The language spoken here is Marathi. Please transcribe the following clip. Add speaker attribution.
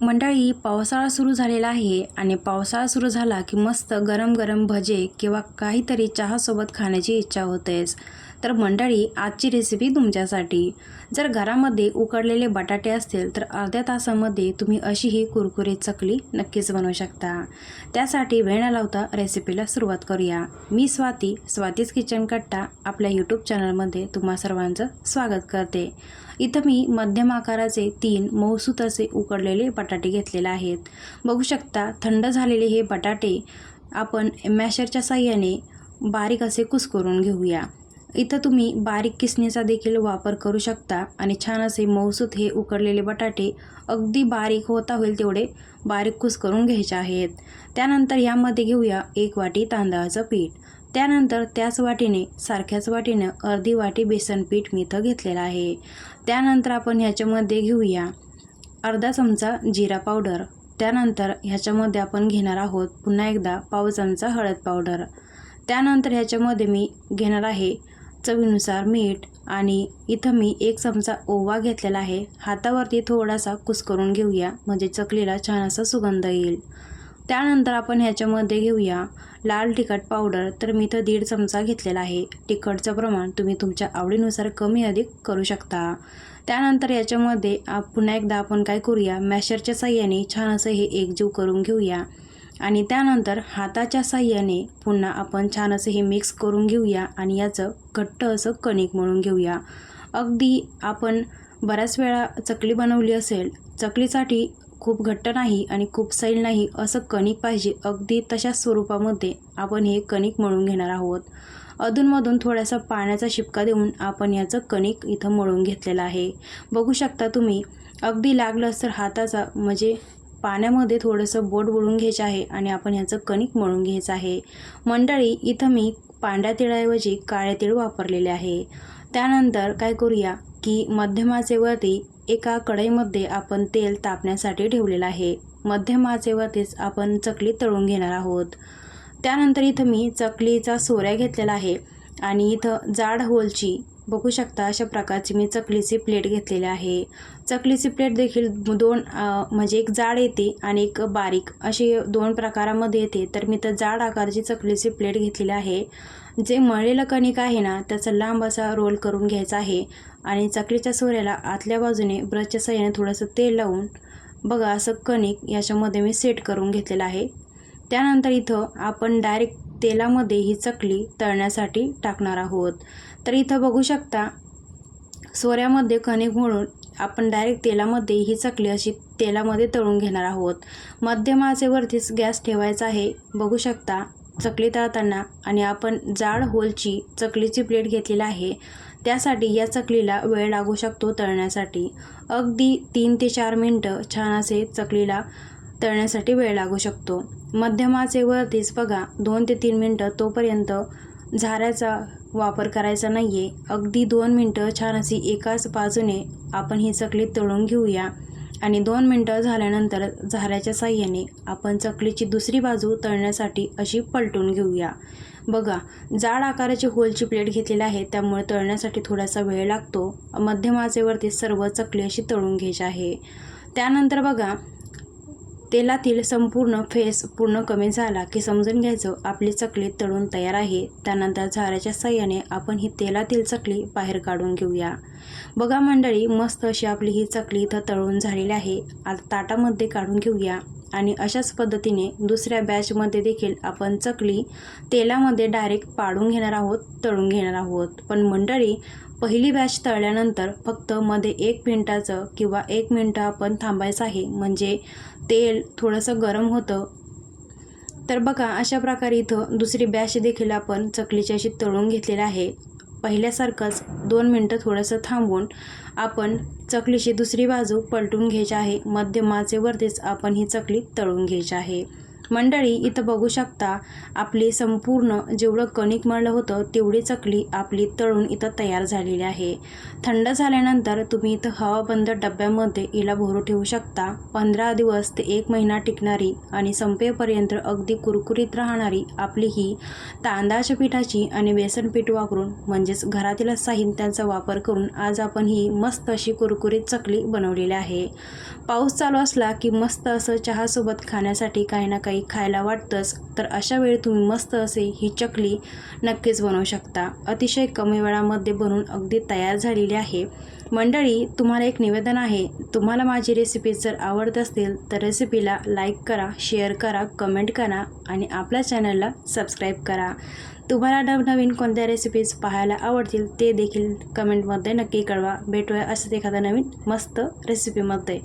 Speaker 1: मंडळी पावसाळा सुरू झालेला आहे आणि पावसाळा सुरू झाला की मस्त गरम गरम भजे किंवा काहीतरी चहासोबत खाण्याची इच्छा होतेच. तर मंडळी आजची रेसिपी तुमच्यासाठी. जर घरामध्ये उकडलेले बटाटे असतील तर अर्ध्या तासामध्ये तुम्ही अशी ही कुरकुरीत चकली नक्कीच बनवू शकता. त्यासाठी वेळ न लावता रेसिपीला सुरुवात करूया. मी स्वाती स्वातीज किचन कट्टा आपल्या यूट्यूब चॅनलमध्ये तुम्हा सर्वांचं स्वागत करते. इथं मी मध्यम आकाराचे तीन मऊसूत असे उकडलेले बटाटे घेतलेले आहेत. बघू शकता थंड झालेले हे बटाटे आपण मॅशरच्या साह्याने बारीक असे कुस्करून घेऊया. इथं तुम्ही बारीक किसणीचा देखील वापर करू शकता आणि छान असे मऊसूत हे उकडलेले बटाटे अगदी बारीक होता होईल तेवढे बारीक कुस्करून घ्यायचे आहेत. त्यानंतर यामध्ये घेऊया एक वाटी तांदळाचं पीठ. त्यानंतर त्याच वाटीने सारख्याच वाटीनं अर्धी वाटी बेसन पीठ मी इथं घेतलेलं आहे. त्यानंतर आपण ह्याच्यामध्ये घेऊया अर्धा चमचा जिरा पावडर. त्यानंतर ह्याच्यामध्ये आपण घेणार आहोत पुन्हा एकदा पाव चमचा हळद पावडर. त्यानंतर ह्याच्यामध्ये मी घेणार आहे चवीनुसार मीठ आणि इथं मी एक चमचा ओवा घेतलेला आहे. हातावरती थोडासा कुस्करून घेऊया म्हणजे चकलीला छान असा सुगंध येईल. त्यानंतर आपण ह्याच्यामध्ये घेऊया लाल तिखट पावडर. तर मी इथं दीड चमचा घेतलेला आहे. तिखटचं प्रमाण तुम्ही तुमच्या आवडीनुसार कमी अधिक करू शकता. त्यानंतर याच्यामध्ये पुन्हा एकदा आपण काय करूया मॅशरच्या साह्याने छान असं हे एकजीव करून घेऊया. आणि त्यानंतर हाताच्या साह्याने पुन्हा आपण छान असं हे मिक्स करून घेऊया आणि याचं घट्ट असं कणिक मळून घेऊया. अगदी आपण बऱ्याच वेळा चकली बनवली असेल चकलीसाठी खूप घट्ट नाही आणि खूप सैल नाही असं कणिक पाहिजे अगदी तशाच स्वरूपामध्ये आपण हे कणिक मळून घेणार आहोत. अधूनमधून थोडासा पाण्याचा शिपका देऊन आपण याचं कणिक इथं मळून घेतलेलं आहे. बघू शकता तुम्ही अगदी लागलंच तर हाताचा म्हणजे पाण्यामध्ये थोडंसं बोट बुडून घ्यायचं आहे आणि आपण ह्याचं कणिक मळून घ्यायचं आहे. मंडळी इथं मी पांढऱ्या तिळाऐवजी काळे तीळ वापरलेले आहे. त्यानंतर काय करूया की मध्यमाचेवरती एका कढईमध्ये आपण तेल तापण्यासाठी ठेवलेलं आहे. मध्यम आचेवरतीच आपण चकली तळून घेणार आहोत. त्यानंतर इथं मी चकलीचा सोऱ्या घेतलेला आहे आणि इथं जाड होलची बघू शकता अशा प्रकारची मी चकलीची प्लेट घेतलेली आहे. चकलीची प्लेट देखील दोन म्हणजे एक जाड येते आणि एक बारीक. असे दोन प्रकारामध्ये येते. तर मी तर जाड आकाराची चकलीची प्लेट घेतलेली आहे. जे मळलेलं कणिक आहे ना त्याचा लांब असा रोल करून घ्यायचा आहे आणि चकलीच्या सोऱ्याला आतल्या बाजूने ब्रशच्या सहाय्याने थोडंसं तेल लावून बघा असं कणिक याच्यामध्ये मी सेट करून घेतलेलं आहे. त्यानंतर इथं आपण डायरेक्ट तेलामध्ये ही चकली तळण्यासाठी टाकणार आहोत. तर इथं बघू शकता सोऱ्यामध्ये कणिक म्हणून आपण डायरेक्ट तेलामध्ये ही चकली अशी तेलामध्ये तळून घेणार आहोत. मध्यम आचेवरतीच गॅस ठेवायचा आहे. बघू शकता चकली तळताना आणि आपण जाड होलची चकलीची प्लेट घेतलेली आहे. त्यासाठी या चकलीला वेळ लागू शकतो तळण्यासाठी. अगदी तीन ते चार मिनटं छान असे चकलीला तळण्यासाठी वेळ लागू शकतो. मध्यम आचेवरतीच बघा दोन ते तीन मिनटं तोपर्यंत झाऱ्याचा वापर करायचा नाही आहे अगदी दोन मिनटं छान अशी एकाच बाजूने आपण ही चकली तळून घेऊया. आणि दोन मिनटं झाल्यानंतर झाऱ्याच्या साह्याने आपण चकलीची दुसरी बाजू तळण्यासाठी अशी पलटून घेऊया. बघा जाड आकाराची होलची प्लेट घेतलेली आहे त्यामुळे तळण्यासाठी थोडासा वेळ लागतो. मध्यम आचेवरती सर्व चकली अशी तळून घ्यायची आहे. त्यानंतर बघा तेलातील संपूर्ण फेस पूर्ण कमी झाला की समजून घ्यायचं आपली चकली तळून तयार आहे. त्यानंतर झाऱ्याच्या साह्याने आपण ही तेलातील चकली बाहेर काढून घेऊया. बघा मंडळी मस्त अशी आपली ही चकली इथं तळून झालेली आहे. आता ताटामध्ये काढून घेऊया. आणि अशाच पद्धतीने दुसऱ्या बॅचमध्ये देखील आपण चकली तेलामध्ये डायरेक्ट पाडून घेणार आहोत तळून घेणार आहोत. पण मंडळी पहिली बॅच तळल्यानंतर फक्त मध्ये एक मिनटाचं किंवा एक मिनटं आपण थांबायचं आहे. म्हणजे तेल थोडंसं गरम होतं. तर बघा अशा प्रकारे इथं दुसरी बॅच देखील आपण चकलीची अशी तळून घेतलेली आहे. पहिल्यासारखंच दोन मिनटं थोडंसं थांबून आपण चकलीची दुसरी बाजू पलटून घ्यायची आहे. मध्यमाचे वरतीच आपण ही चकली तळून घ्यायची आहे. मंडळी इथं बघू शकता आपली संपूर्ण जेवढं कणिक मळलं होतं तेवढी चकली आपली तळून इथं तयार झालेली आहे. थंड झाल्यानंतर तुम्ही इथं हवाबंद डब्यामध्ये हिला भरू ठेवू शकता. पंधरा दिवस ते एक महिना टिकणारी आणि संपेपर्यंत अगदी कुरकुरीत राहणारी आपली ही तांदळाच्या पिठाची आणि बेसन पीठ वापरून म्हणजेच घरातील साहित्याचा वापर करून आज आपण ही मस्त अशी कुरकुरीत चकली बनवलेली आहे. पाऊस चालू असला की मस्त असं चहासोबत खाण्यासाठी काही ना काही खायला वाटतंच तर अशा वेळी तुम्ही मस्त असे ही चकली नक्कीच बनवू शकता. अतिशय कमी वेळामध्ये बनवून अगदी तयार झालेली आहे. मंडळी तुम्हाला एक निवेदन आहे. तुम्हाला माझी रेसिपी जर आवडत असतील तर रेसिपीला लाईक करा शेअर करा कमेंट करा आणि आपल्या चॅनलला सबस्क्राईब करा. तुम्हाला नवनवीन कोणत्या रेसिपीज पाहायला आवडतील ते देखील कमेंटमध्ये नक्की कळवा. भेटूया असंच एखादा नवीन मस्त रेसिपीमध्ये